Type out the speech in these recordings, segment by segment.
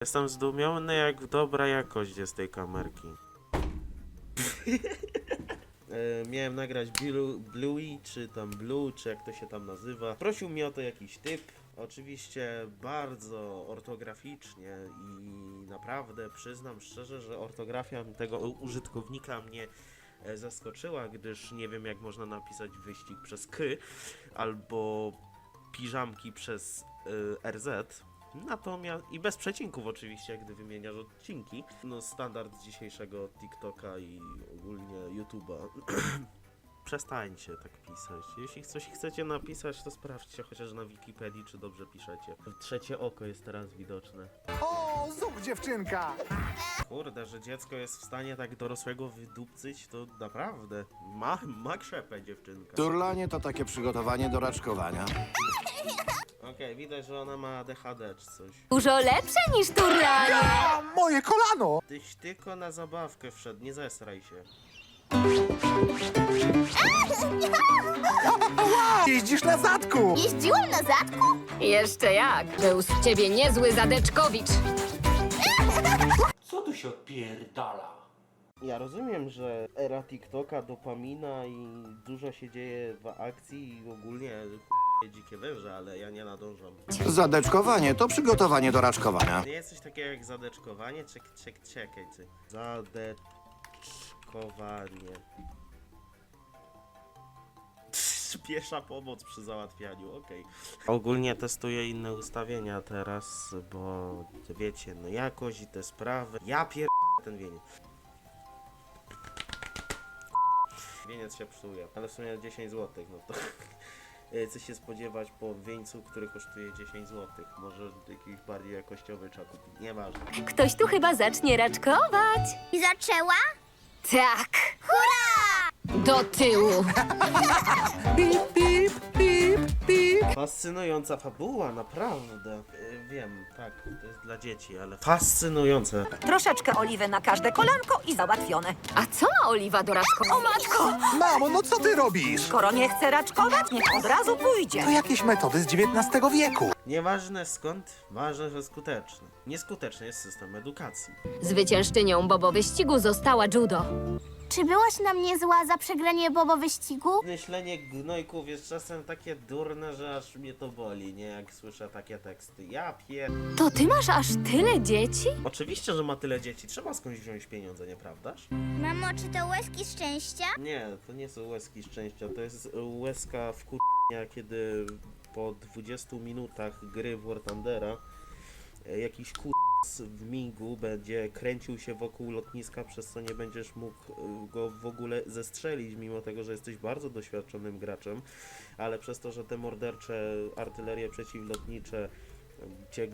Jestem zdumiony, jak dobra jakość jest tej kamerki. E, Miałem nagrać Blue, Bluey, czy tam Blue, czy jak to się tam nazywa. Prosił mnie o to jakiś typ. Oczywiście bardzo ortograficznie i naprawdę przyznam szczerze, że ortografia tego użytkownika mnie e, zaskoczyła, gdyż nie wiem jak można napisać wyścig przez K albo piżamki przez y, RZ. Natomiast i bez przecinków oczywiście, gdy wymieniasz odcinki. No standard dzisiejszego TikToka i ogólnie YouTube'a. Przestańcie tak pisać. Jeśli coś chcecie napisać, to sprawdźcie chociaż na Wikipedii, czy dobrze piszecie. Trzecie oko jest teraz widoczne. O, zup dziewczynka! Kurde, że dziecko jest w stanie tak dorosłego wydupcyć, to naprawdę ma, ma krzepę dziewczynka. Turlanie to takie przygotowanie do raczkowania. Okej, widać, że ona ma ADHD czy coś. Dużo lepsze niż turlanie. A, moje kolano! Tyś tylko na zabawkę wszedł, nie zesraj się. Jeździsz na zadku! Jeździłam na zadku? Jeszcze jak. Był z ciebie niezły zadeczkowicz. Co tu się odpierdala? Ja rozumiem, że era TikToka, dopamina i dużo się dzieje w akcji i ogólnie dzikie węże, ale ja nie nadążam. Zadeczkowanie to przygotowanie do raczkowania. Nie jest coś takiego jak zadeczkowanie? Czek, czek, czekaj, ty. Zadeczkowanie. Piesza pomoc przy załatwianiu, okej. Ogólnie testuję inne ustawienia teraz, bo wiecie, no jakość i te sprawy. Ja pier... ten wieniec. Wieniec się psuje, ale w sumie 10 zł, no to... e, Co się spodziewać po wieńcu, który kosztuje 10 zł? Może jakiś bardziej jakościowy trzeba kupić, nieważne. Ktoś tu chyba zacznie raczkować. I zaczęła? Tak. Hurra! Do tyłu. Fascynująca fabuła, naprawdę. E, Wiem, tak, to jest dla dzieci, ale fascynujące. Troszeczkę oliwy na każde kolanko i załatwione. A co ma oliwa do raczkowania? O matko! Mamo, no co ty robisz? Skoro nie chce raczkować, niech od razu pójdzie. To jakieś metody z XIX wieku. Nieważne skąd, ważne, że skuteczny. Nieskuteczny jest system edukacji. Zwyciężczynią Bobo wyścigu została judo. Czy byłaś na mnie zła za przegranie Bobo wyścigu? Myślenie gnojków jest czasem takie durne, że aż mnie to boli, nie? Jak słyszę takie teksty. Ja pier... To ty masz aż tyle dzieci? Oczywiście, że ma tyle dzieci, trzeba skądś wziąć pieniądze, nieprawdaż? Mamo, czy to łezki szczęścia? Nie, to nie są łezki szczęścia, to jest łezka wkurnia, kiedy po 20 minutach gry w War Thundera e, jakiś kur... w migu będzie kręcił się wokół lotniska, przez co nie będziesz mógł e, go w ogóle zestrzelić, mimo tego, że jesteś bardzo doświadczonym graczem, ale przez to, że te mordercze artylerie przeciwlotnicze e, cię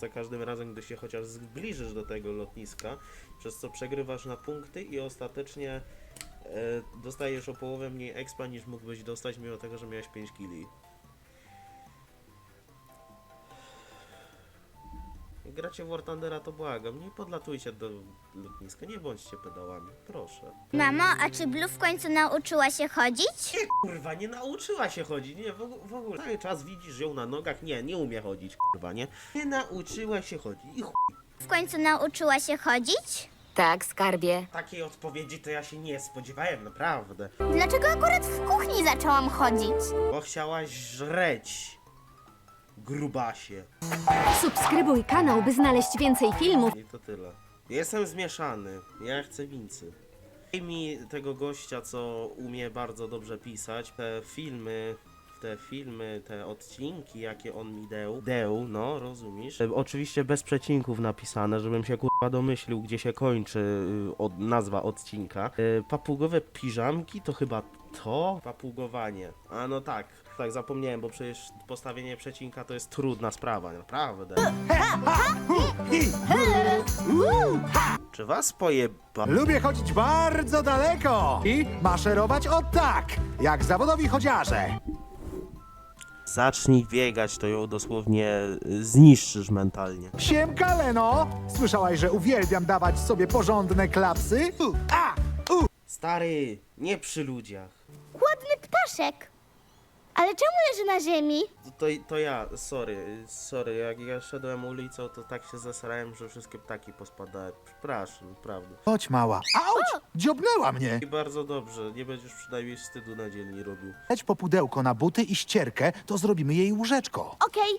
za każdym razem, gdy się chociaż zbliżysz do tego lotniska, przez co przegrywasz na punkty i ostatecznie e, dostajesz o połowę mniej expa niż mógłbyś dostać, mimo tego, że miałeś 5 killi. Jak gracie w War Thundera, to błagam, nie podlatujcie do lotniska, nie bądźcie pedałami, proszę. Mamo, a czy Blue w końcu nauczyła się chodzić? Nie, kurwa, nie nauczyła się chodzić, nie, w, og- w ogóle. Cały czas widzisz ją na nogach, nie, nie umie chodzić, kurwa, nie. Nie nauczyła się chodzić i chuj. W końcu nauczyła się chodzić? Tak, skarbie. Takiej odpowiedzi to ja się nie spodziewałem, naprawdę. Dlaczego akurat w kuchni zaczęłam chodzić? Bo chciałaś żreć, grubasie. Subskrybuj kanał, by znaleźć więcej filmów. I to tyle. Jestem zmieszany. Ja chcę wincy. Daj mi tego gościa, co umie bardzo dobrze pisać. Te filmy, te filmy, te odcinki, jakie on mi dał. Deł, no, rozumiesz? E, Oczywiście bez przecinków napisane, żebym się kurwa domyślił, gdzie się kończy y, od, nazwa odcinka. E, Papugowe piżamki to chyba to? Papugowanie. A no tak, tak zapomniałem, bo przecież postawienie przecinka to jest trudna sprawa, naprawdę. Czy was pojeba... Lubię chodzić bardzo daleko i maszerować o tak, jak zawodowi chodziarze. Zacznij biegać, to ją dosłownie y, zniszczysz mentalnie. Siemka, Leno! Słyszałaś, że uwielbiam dawać sobie porządne klapsy? U, a, u. Stary, nie przy ludziach. Ładny ptaszek. Ale czemu leży na ziemi? To, to ja, sorry, sorry, jak ja szedłem ulicą, to tak się zasrałem, że wszystkie ptaki pospadały. Przepraszam, naprawdę. Chodź, mała. Auć! Dziobnęła mnie. I bardzo dobrze, nie będziesz przynajmniej wstydu na dzielni robił. Leć po pudełko na buty i ścierkę, to zrobimy jej łóżeczko. Okej.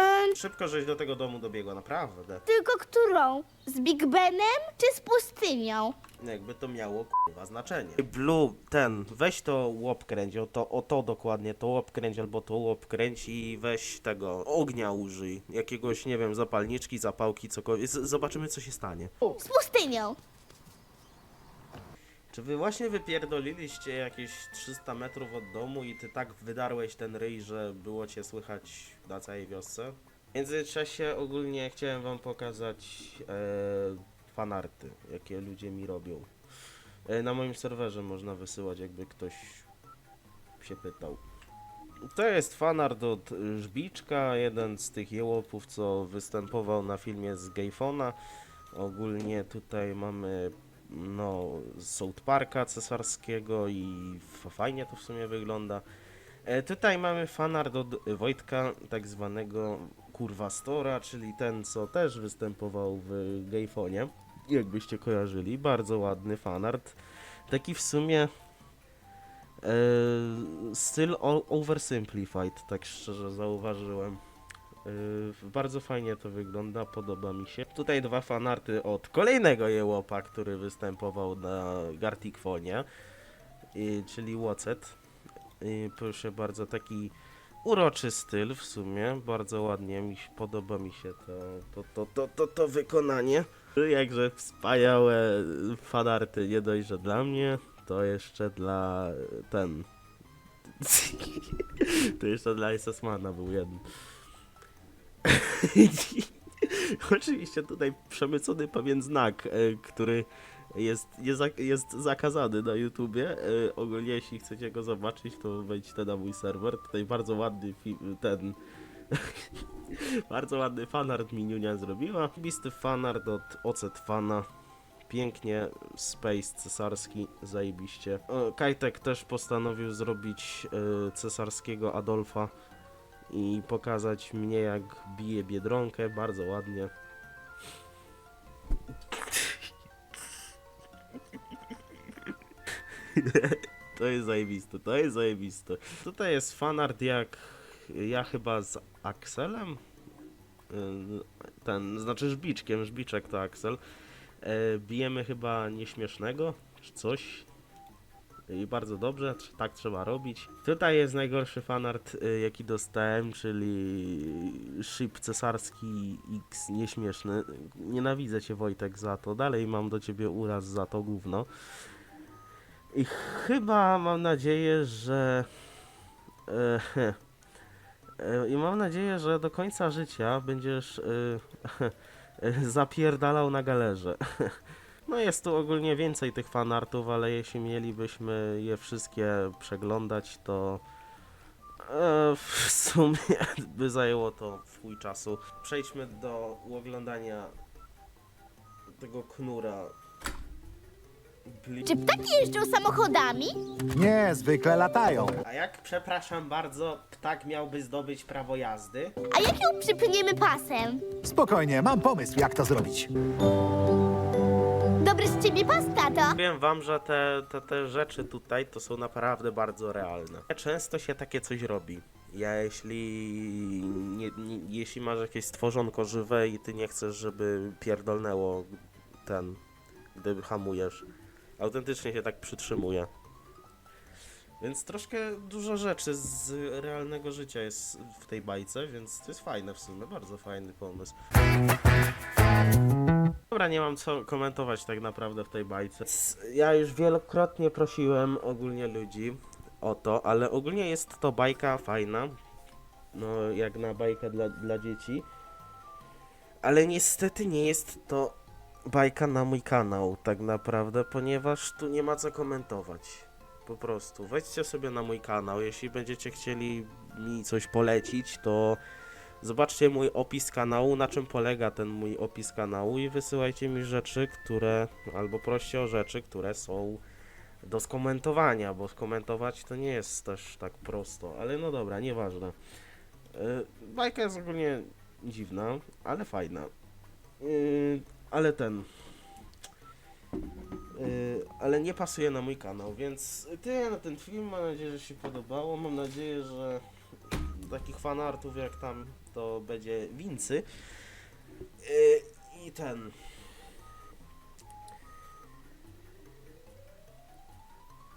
Em, Szybko, żeś do tego domu dobiegła, naprawdę. tylko którą? Z Big Benem czy z pustynią? Jakby to miało kurwa znaczenie. Blue, ten, weź to łop kręć, o to, o to dokładnie, to łop kręć albo to łop kręć i weź tego ognia użyj. Jakiegoś, nie wiem, zapalniczki, zapałki, cokolwiek. Z zobaczymy, co się stanie. Z pustynią. Czy wy właśnie wypierdoliliście jakieś 300 metrów od domu i ty tak wydarłeś ten ryj, że było cię słychać na całej wiosce? W międzyczasie ogólnie chciałem wam pokazać e, fanarty, jakie ludzie mi robią. E, na moim serwerze można wysyłać, jakby ktoś się pytał. To jest fanart od Żbiczka, jeden z tych jełopów, co występował na filmie z Gayfona. Ogólnie tutaj mamy no, South Parka cesarskiego i fajnie to w sumie wygląda. E, tutaj mamy fanart od Wojtka, tak zwanego kurwa Stora, czyli ten, co też występował w Gayfonie. Jakbyście kojarzyli, bardzo ładny fanart. Taki w sumie e, styl oversimplified, tak szczerze zauważyłem. Yy, bardzo fajnie to wygląda, podoba mi się. Tutaj dwa fanarty od kolejnego jełopa, który występował na Garticfonie, yy, czyli Wocet. Yy, proszę bardzo, taki uroczy styl w sumie, bardzo ładnie, mi się, podoba mi się to, to, to, to, to, to wykonanie. Jakże wspaniałe fanarty, nie dość, że dla mnie, to jeszcze dla ten... to jeszcze dla Isasmana był jeden. Oczywiście tutaj przemycony pewien znak, e, który jest, jest, jest zakazany na YouTubie. E, Ogólnie jeśli chcecie go zobaczyć, to wejdźcie na mój serwer. Tutaj bardzo ładny fi- ten... bardzo ładny fanart Miniunia zrobiła. Bisty fanart od Ocet Fana. Pięknie, Space cesarski, zajebiście. O, Kajtek też postanowił zrobić e, cesarskiego Adolfa i pokazać mnie jak bije Biedronkę, bardzo ładnie. To jest zajebiste, to jest zajebiste. Tutaj jest fanart jak ja chyba z Axelem. Yy, Ten, znaczy Żbiczkiem, Żbiczek to Axel. E, Bijemy chyba nieśmiesznego, czy coś. I bardzo dobrze, tak trzeba robić. Tutaj jest najgorszy fanart, y, jaki dostałem, czyli ship cesarski X nieśmieszny. Nienawidzę cię Wojtek za to, dalej mam do ciebie uraz za to gówno. I chyba mam nadzieję, że... e, I mam nadzieję, że do końca życia będziesz e, zapierdalał na galerze. No jest tu ogólnie więcej tych fanartów, ale jeśli mielibyśmy je wszystkie przeglądać, to e, w sumie by zajęło to chuj czasu. Przejdźmy do oglądania tego knura. Czy ptaki jeżdżą samochodami? Nie, zwykle latają. A jak, przepraszam bardzo, ptak miałby zdobyć prawo jazdy? A jak ją przypniemy pasem? Spokojnie, mam pomysł, jak to zrobić. Dobry z ciebie pas, tato. Powiem wam, że te, te, te rzeczy tutaj to są naprawdę bardzo realne. Często się takie coś robi. Ja jeśli, nie, nie, jeśli masz jakieś stworzonko żywe i ty nie chcesz, żeby pierdolnęło ten, gdy hamujesz, autentycznie się tak przytrzymuje. Więc troszkę dużo rzeczy z realnego życia jest w tej bajce, więc to jest fajne w sumie, bardzo fajny pomysł. Dobra, nie mam co komentować tak naprawdę w tej bajce. Ja już wielokrotnie prosiłem ogólnie ludzi o to, ale ogólnie jest to bajka fajna. No, jak na bajkę dla, dla dzieci. Ale niestety nie jest to bajka na mój kanał, tak naprawdę, ponieważ tu nie ma co komentować. Po prostu. Wejdźcie sobie na mój kanał. Jeśli będziecie chcieli mi coś polecić, to Zobaczcie mój opis kanału, na czym polega ten mój opis kanału i wysyłajcie mi rzeczy, które, albo proście o rzeczy, które są do skomentowania, bo skomentować to nie jest też tak prosto, ale no dobra, nieważne. Yy, bajka jest ogólnie dziwna, ale fajna. Yy, ale ten. Yy, ale nie pasuje na mój kanał, więc tyle na ten film. Mam nadzieję, że się podobało. Mam nadzieję, że takich fanartów jak tam to będzie wincy. Yy, I ten.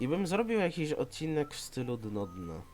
I bym zrobił jakiś odcinek w stylu dno dna.